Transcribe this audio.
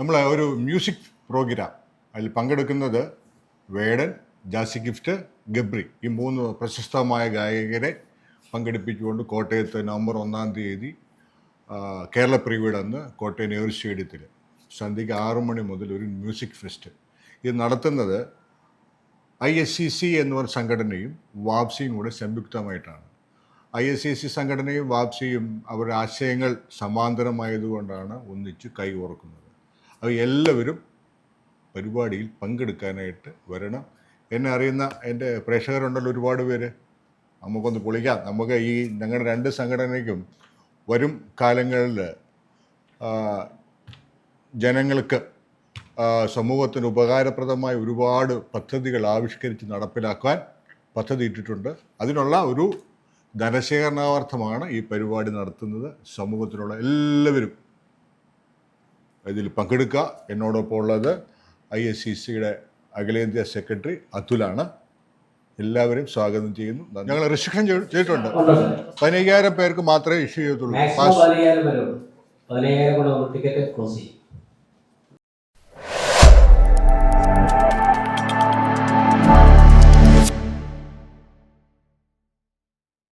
നമ്മൾ ഒരു music programme അതിൽ പങ്കെടുക്കുന്നത് വേടൻ ജാസി ഗിഫ്റ്റ് ഗബ്രി. ഈ മൂന്ന് പ്രശസ്തമായ ഗായകരെ പങ്കെടുപ്പിച്ചുകൊണ്ട് കോട്ടയത്ത് നവംബർ ഒന്നാം തീയതി കേരള പ്രീവിഡ് അന്ന് കോട്ടയം നെഹ്റു സ്റ്റേഡിയത്തിൽ സന്ധ്യയ്ക്ക് ആറു മണി മുതൽ ഒരു മ്യൂസിക് ഫെസ്റ്റ് ഇത് നടത്തുന്നത് ഐ എസ് സി സി എന്ന് പറഞ്ഞ സംഘടനയും വാപ്സിയും കൂടെ സംയുക്തമായിട്ടാണ്. ഐ എസ് സി സി സംഘടനയും വാപ്സിയും അവരുടെ ആശയങ്ങൾ സമാന്തരമായതുകൊണ്ടാണ് ഒന്നിച്ച് കൈകോർക്കുന്നത്. അത് എല്ലാവരും പരിപാടിയിൽ പങ്കെടുക്കാനായിട്ട് വരണം. എന്നെ അറിയുന്ന എന്റെ പ്രേക്ഷകരുണ്ടല്ലോ ഒരുപാട് പേര്. നമുക്കൊന്ന് പൊളിക്കാം. നമുക്ക് ഈ ഞങ്ങളുടെ രണ്ട് സംഘടനയ്ക്കും വരും കാലങ്ങളിൽ ജനങ്ങൾക്ക് സമൂഹത്തിന് ഉപകാരപ്രദമായ ഒരുപാട് പദ്ധതികൾ ആവിഷ്കരിച്ച് നടപ്പിലാക്കാൻ പദ്ധതി ഇട്ടിട്ടുണ്ട്. അതിനുള്ള ഒരു ധനശേഖരണാർത്ഥമാണ് ഈ പരിപാടി നടത്തുന്നത്. സമൂഹത്തിലുള്ള എല്ലാവരും ഇതിൽ പങ്കെടുക്കുക. എന്നോടൊപ്പം ഉള്ളത് ഐ എസ് സി സിയുടെ അഖിലേന്ത്യാ സെക്രട്ടറി അതുലാണ്. എല്ലാവരും സ്വാഗതം ചെയ്യുന്നു. ഞങ്ങൾ റിസ്ട്രിക്ഷൻ ചെയ്തിട്ടുണ്ട്. പതിനയ്യായിരം പേർക്ക് മാത്രമേ ഇഷ്യൂ ചെയ്യത്തുള്ളൂ.